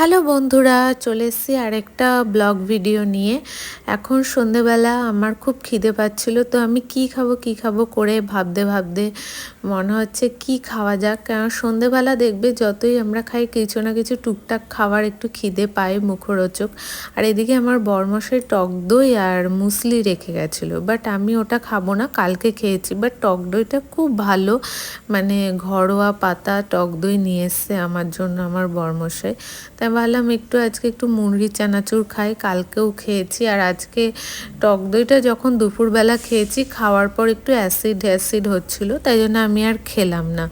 Hello বন্ধুরা, চলে এসেছি আরেকটা ব্লগ ভিডিও নিয়ে। এখন সন্ধেবেলা, আমার খুব খিদে পাচ্ছিল, তো আমি কি খাব কি খাব করে ভাবতে ভাবতে মনে হচ্ছে কি খাওয়া যাক। কারণ সন্ধেবেলা দেখবে যতই আমরা খাই, কিছু না কিছু টুকটাক খাবার একটু খিদে পায় মুখরোচক। আর এদিকে আমার বরমশাই টক দই আর মুসলি রেখে গেছিল বাট আমি ওটা খাব না, কালকে খেয়েছি। বাট টক দইটা খুব ভালো মানে ঘরোয়া পাতা টক দই নিয়ে এসছে আমার জন্য, আমার বরমশাই। তাই ভাবলাম একটু আজকে একটু মুরগি চানাচুর খাই, কালকেও খেয়েছি। আর আজকে টক দইটা যখন দুপুরবেলা খেয়েছি, খাওয়ার পর একটু অ্যাসিড অ্যাসিড হচ্ছিল, তাই জন্য আমি আর খেলাম না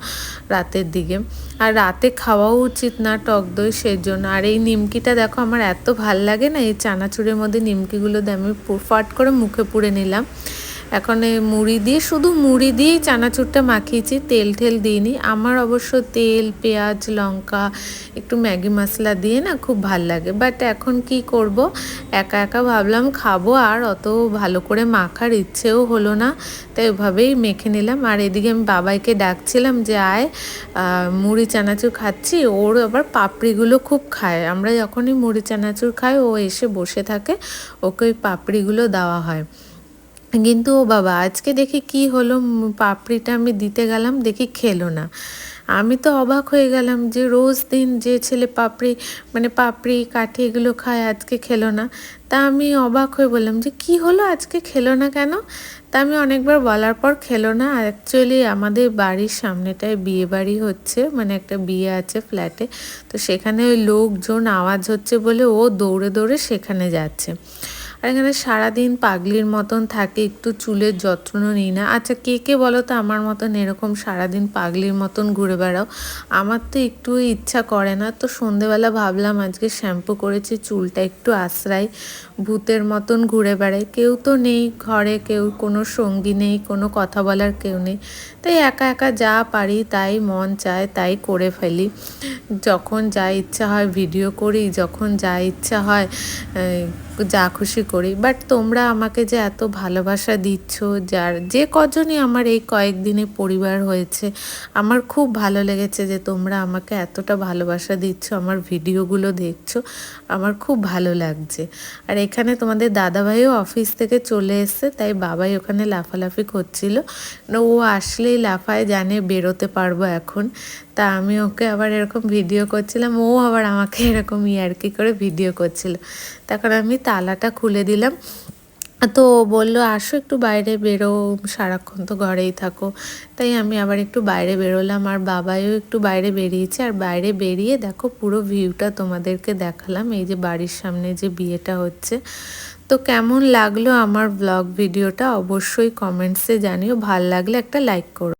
রাতের দিকে। আর রাতে খাওয়াও উচিত না টক দই সেই জন্য আর এই নিমকিটা দেখো আমার এত ভালো লাগে না, এই চানাচুরের মধ্যে নিমকিগুলো দিয়ে আমি ফাট করে মুখে পুড়ে নিলাম। এখন এই মুড়ি দিয়ে, শুধু মুড়ি দিয়েই চানাচুরটা মাখিয়েছি, তেল ঠেল দিইনি। আমার অবশ্য তেল, পেঁয়াজ, লঙ্কা, একটু ম্যাগি মশলা দিয়ে না খুব ভালো লাগে। বাট এখন কি করব? একা একা ভাবলাম খাব, আর অত ভালো করে মাখার ইচ্ছেও হলো না, তাই ওভাবেই মেখে নিলাম। আর এদিকে আমি বাবাইকে ডাকছিলাম যে, আয় মুড়ি চানাচুর খাচ্ছি। ওর আবার পাপড়িগুলো খুব খায়। আমরা যখনই মুড়ি চানাচুর খাই, ও এসে বসে থাকে, ওকে ওই পাপড়িগুলো দেওয়া হয়। কিন্তু ও বাবা, আজকে দেখি কি হলো পাপড়িটা আমি দিতে গেলাম, দেখি খেলো না। আমি তো অবাক হয়ে গেলাম যে রোজ দিন যে ছেলে পাপড়ি মানে পাপড়ি, কাঠি এগুলো খায়, আজকে খেলো না। তা আমি অবাক হয়ে বললাম যে কি হলো, আজকে খেলো না কেন? তা আমি অনেকবার বলার পর খেলো না। অ্যাকচুয়ালি আমাদের বাড়ির সামনেটায় বিয়ে বাড়ি হচ্ছে মানে একটা বিয়ে আছে ফ্ল্যাটে। তো সেখানে ওই লোকজন আওয়াজ হচ্ছে বলে ও দৌড়ে দৌড়ে সেখানে যাচ্ছে। আর এখানে সারাদিন পাগলির মতন থাকে, একটু চুলের যত্ন নিই না। আচ্ছা কে কে বলো তো আমার মতন এরকম সারাদিন পাগলির মতন ঘুরে বেড়াও? আমার তো একটু ইচ্ছা করে না। তো সন্ধেবেলা ভাবলাম আজকে শ্যাম্পু করেছি, চুলটা একটু আশ্রাই, ভূতের মতন ঘুরে বেড়াই। কেউ তো নেই ঘরে, কেউ কোনো সঙ্গী নেই, কোনো কথা বলার কেউ নেই। তাই একা একা যা পারি তাই মন চায়, তাই করে ফেলি। যখন যা ইচ্ছা হয় ভিডিও করি, যখন যা ইচ্ছা হয় যা খুশি করি। বাট তোমরা আমাকে যে এত ভালোবাসা দিচ্ছ, যার যে কজনই আমার এই কয়েকদিনে পরিবার হয়েছে, আমার খুব ভালো লেগেছে যে তোমরা আমাকে এতটা ভালোবাসা দিচ্ছ, আমার ভিডিওগুলো দেখছ, আমার খুব ভালো লাগছে। আর এখানে তোমাদের দাদাভাইও অফিস থেকে চলে এসছে, তাই বাবাই ওখানে লাফালাফি করছিল। ও আসলেই লাফায় জানে বেরোতে পারব এখন। তা আমি ওকে আবার এরকম ভিডিও করছিলাম, ও আবার আমাকে এরকম ইয়ার্কি করে ভিডিও করছিল। তখন আমি তালাটা খুলে দিলাম। তো বলল, আসো একটু বাইরে বেরো সারাক্ষণ তো ঘরেই থাকো। তাই আমি আবার একটু বাইরে বেরোলাম, আর বাবাইও একটু বাইরে বেরিয়েছে। আর বাইরে বেরিয়ে দেখো পুরো ভিউটা তোমাদেরকে দেখালাম, এই যে বাড়ির সামনে যে বিয়েটা হচ্ছে। তো কেমন লাগল আমার ব্লগ ভিডিওটা অবশ্যই কমেন্টসে জানিও, ভালো লাগলে একটা লাইক করো।